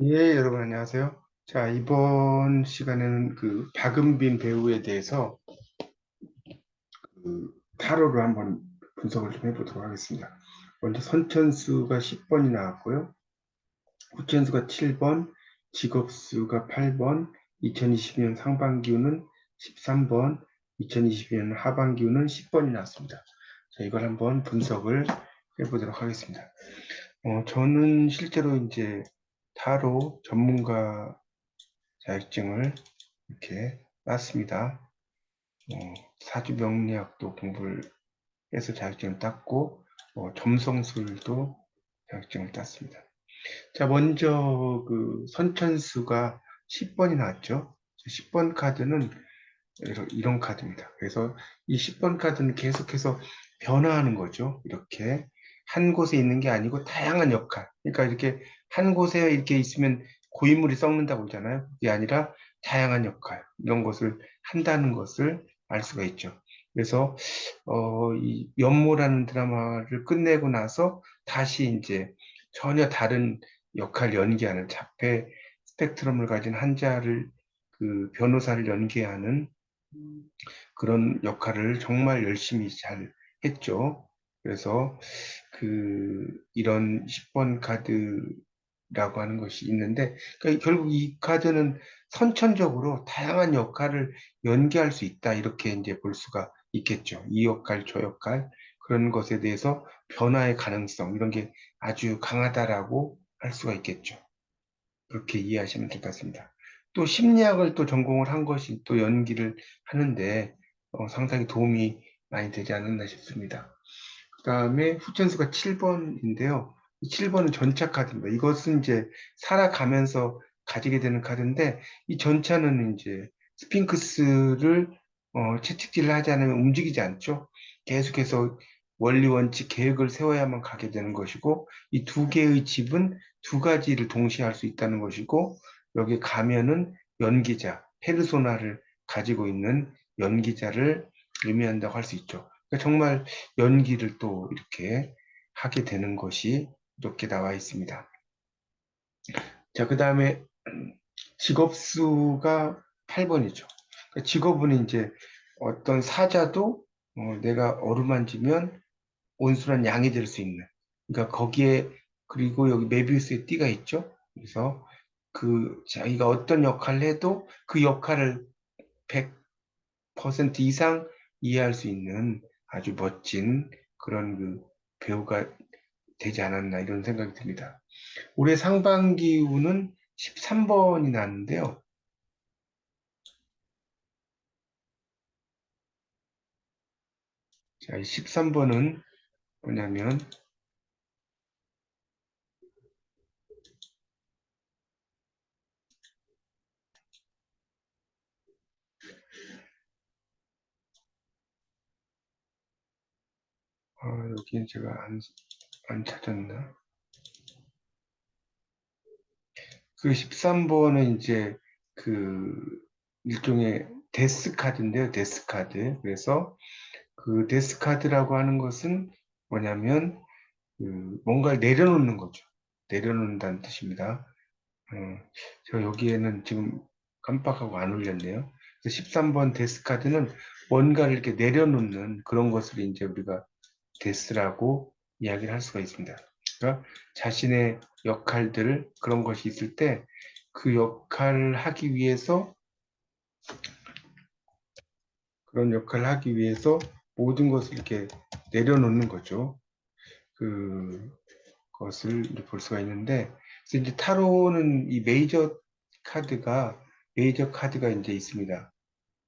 예, 여러분 안녕하세요. 자, 이번 시간에는 그 박은빈 배우에 대해서 그 타로를 한번 분석을 좀 해보도록 하겠습니다. 먼저 선천수가 10번이 나왔고요. 후천수가 7번, 직업수가 8번, 2022년 상반기운은 13번, 2022년 하반기운은 10번이 나왔습니다. 자, 이걸 한번 분석을 해보도록 하겠습니다. 어, 저는 실제로 이제 타로 전문가 자격증을 이렇게 땄습니다. 어, 사주 명리학도 공부를 해서 자격증을 땄고 어, 점성술도 자격증을 땄습니다. 자 먼저 그 선천수가 10번이 나왔죠. 10번 카드는 이런, 카드입니다. 그래서 이 10번 카드는 계속해서 변화하는 거죠. 이렇게 한 곳에 있는 게 아니고 다양한 역할. 그러니까 이렇게 한 곳에 이렇게 있으면 고인물이 썩는다고 그러잖아요. 그게 아니라 다양한 역할 이런 것을 한다는 것을 알 수가 있죠. 그래서 어, 이 연모라는 드라마를 끝내고 나서 다시 이제 전혀 다른 역할 연기하는 자폐 스펙트럼을 가진 환자를 그 변호사를 연기하는 그런 역할을 정말 열심히 잘 했죠. 그래서 그 이런 10번 카드 라고 하는 것이 있는데 그러니까 결국 이 카드는 선천적으로 다양한 역할을 연기할 수 있다 이렇게 이제 볼 수가 있겠죠. 이 역할 저 역할 그런 것에 대해서 변화의 가능성 이런 게 아주 강하다라고 할 수가 있겠죠. 그렇게 이해하시면 될 것 같습니다. 또 심리학을 또 전공을 한 것이 또 연기를 하는데 어, 상당히 도움이 많이 되지 않았나 싶습니다. 그 다음에 후천수가 7번인데요. 7번은 전차 카드입니다. 이것은 이제 살아가면서 가지게 되는 카드인데 이 전차는 이제 스핑크스를 어, 채찍질을 하지 않으면 움직이지 않죠. 계속해서 원리 원칙 계획을 세워야만 가게 되는 것이고 이 두 개의 집은 두 가지를 동시에 할 수 있다는 것이고 여기 가면은 연기자, 페르소나를 가지고 있는 연기자를 의미한다고 할 수 있죠. 그러니까 정말 연기를 또 이렇게 하게 되는 것이 이렇게 나와 있습니다. 자, 그 다음에 직업수가 8번이죠. 그러니까 직업은 이제 어떤 사자도 어, 내가 어루만지면 온순한 양이 될 수 있는. 그러니까 거기에 그리고 여기 메비우스의 띠가 있죠. 그래서 그 자기가 어떤 역할을 해도 그 역할을 100% 이상 이해할 수 있는 아주 멋진 그런 그 배우가 되지 않았나 이런 생각이 듭니다. 올해 상반기 운은 13번이 나는데요. 자, 13번은 뭐냐면 아, 여기 제가 안, 안 찾았나? 그 13번은 이제 그 일종의 데스 카드인데요. 데스 카드. 그래서 그 데스 카드라고 하는 것은 뭐냐면 그 뭔가를 내려놓는 거죠. 내려놓는다는 뜻입니다. 어, 저 여기에는 지금 깜빡하고 안 올렸네요. 13번 데스 카드는 뭔가를 이렇게 내려놓는 그런 것을 이제 우리가 데스라고 이야기를 할 수가 있습니다. 그러니까 자신의 역할들 그런 것이 있을 때 그 역할을 하기 위해서 그런 역할을 하기 위해서 모든 것을 이렇게 내려놓는 거죠. 그 것을 볼 수가 있는데 이제 타로는 이 메이저 카드가 메이저 카드가 이제 있습니다.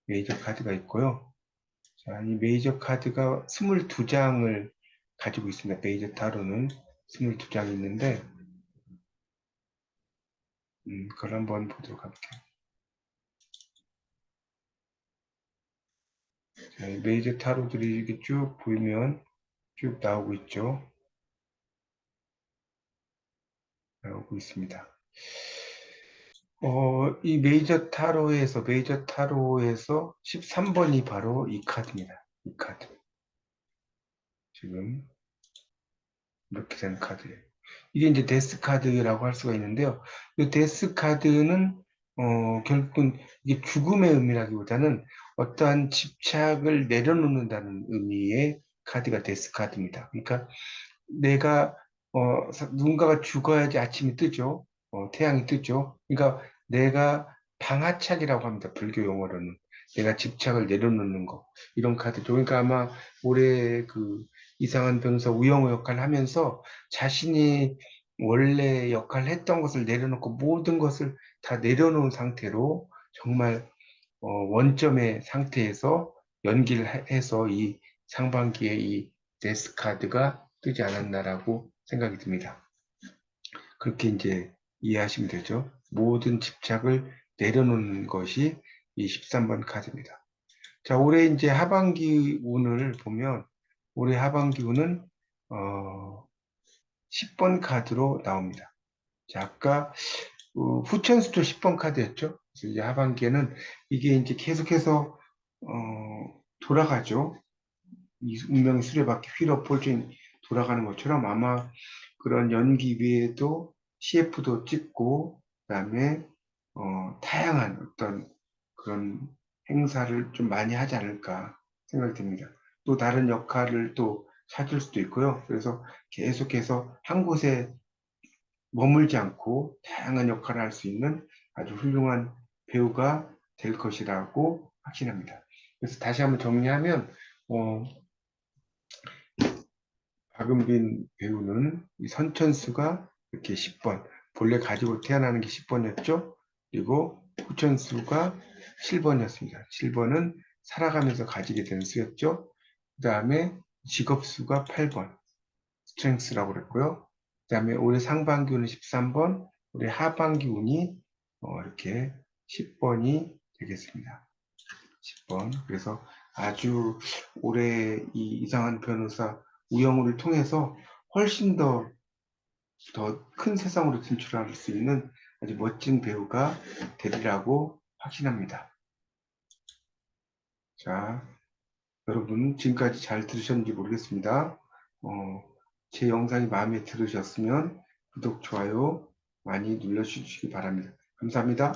메이저 카드가 있고요. 자, 이 메이저 카드가 22장을 가지고 있습니다. 메이저 타로는 22장이 있는데 음, 그걸 한번 보도록 할게요. 자, 메이저 타로들이 이렇게 쭉 보이면 쭉 나오고 있죠. 나오고 있습니다. 어, 이 메이저 타로에서, 메이저 타로에서 13번이 바로 이 카드입니다. 이 카드. 지금, 이렇게 된 카드예요. 이게 이제 데스 카드라고 할 수가 있는데요. 이 데스 카드는 어, 결국은 이게 죽음의 의미라기보다는 어떠한 집착을 내려놓는다는 의미의 카드가 데스 카드입니다. 그러니까 내가 어, 사- 누군가가 죽어야지 아침이 뜨죠. 어, 태양이 뜨죠. 그러니까 내가 방하착이라고 합니다. 불교 용어로는. 내가 집착을 내려놓는 거. 이런 카드죠. 그러니까 아마 올해 그 이상한 변호사 우영우 역할을 하면서 자신이 원래 역할을 했던 것을 내려놓고 모든 것을 다 내려놓은 상태로 정말 어, 원점의 상태에서 연기를 해- 해서 이 상반기에 이 데스 카드가 뜨지 않았나라고 생각이 듭니다. 그렇게 이제 이해하시면 되죠. 모든 집착을 내려놓는 것이 이 13번 카드입니다. 자, 올해 이제 하반기 운을 보면 올해 하반기 운은 어, 10번 카드로 나옵니다. 자, 아까 어, 후천수도 10번 카드였죠. 그래서 이제 하반기에는 이게 이제 계속해서 어, 돌아가죠. 이 운명의 수레바퀴 휠업 포진 돌아가는 것처럼 아마 그런 연기 외에도 CF도 찍고 그다음에 어, 다양한 어떤 그런 행사를 좀 많이 하지 않을까 생각이 듭니다. 또 다른 역할을 또 찾을 수도 있고요. 그래서 계속해서 한 곳에 머물지 않고 다양한 역할을 할 수 있는 아주 훌륭한 배우가 될 것이라고 확신합니다. 그래서 다시 한번 정리하면 어, 박은빈 배우는 이 선천수가 이렇게 10번 본래 가지고 태어나는 게 10번이었죠. 그리고 후천수가 7번이었습니다. 7번은 살아가면서 가지게 되는 수였죠. 그 다음에 직업수가 8번 스트렝스라고 그랬고요. 그 다음에 올해 상반기 운은 13번, 올해 하반기 운이 어, 이렇게 10번이 되겠습니다. 10번. 그래서 아주 올해 이 이상한 변호사 우영우를 통해서 훨씬 더 더 큰 세상으로 진출할 수 있는 아주 멋진 배우가 되리라고 확신합니다. 자, 여러분 지금까지 잘 들으셨는지 모르겠습니다. 어, 제 영상이 마음에 들으셨으면 구독, 좋아요 많이 눌러주시기 바랍니다. 감사합니다.